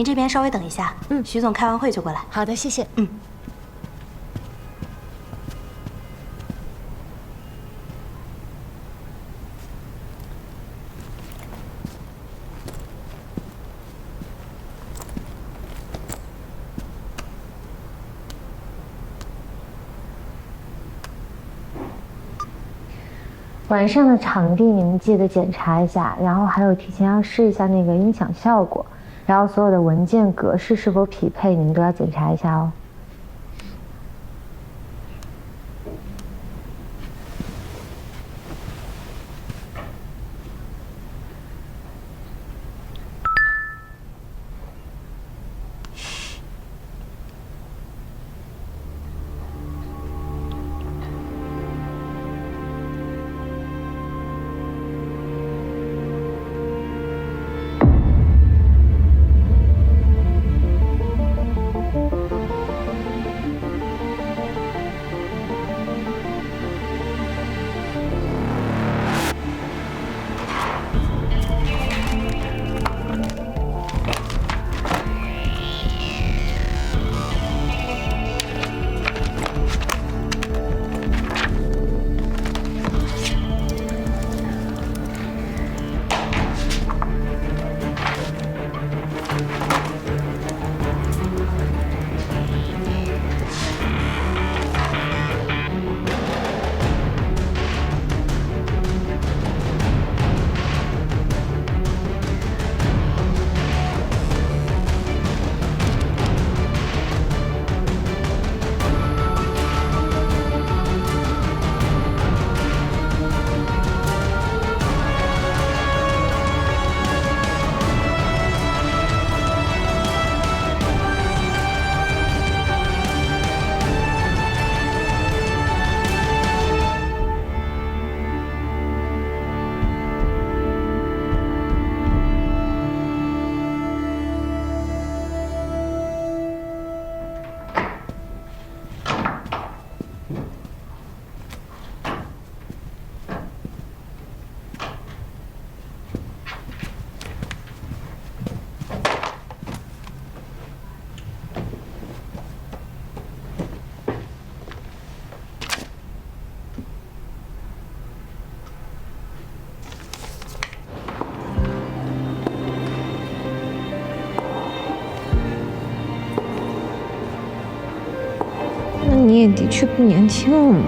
您这边稍微等一下，嗯，徐总开完会就过来。好的，谢谢。嗯。晚上的场地你们记得检查一下，然后还有提前要试一下那个音响效果，然后所有的文件格式是否匹配，你们都要检查一下哦。你也的确不年轻了嘛。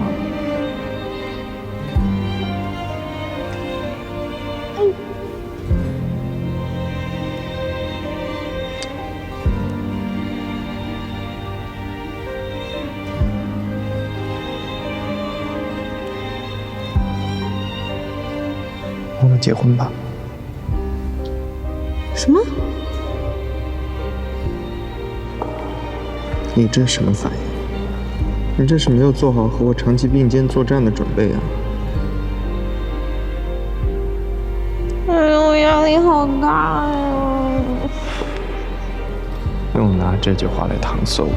我们结婚吧。什么？你这什么反应？你这是没有做好和我长期并肩作战的准备啊！哎呦，我压力好大呀！用拿这句话来搪塞我，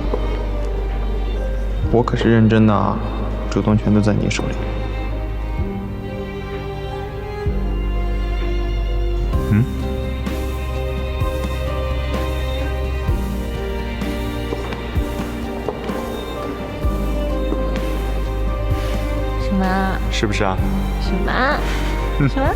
我可是认真的啊！主动权都在你手里。是不是啊？什么？什么？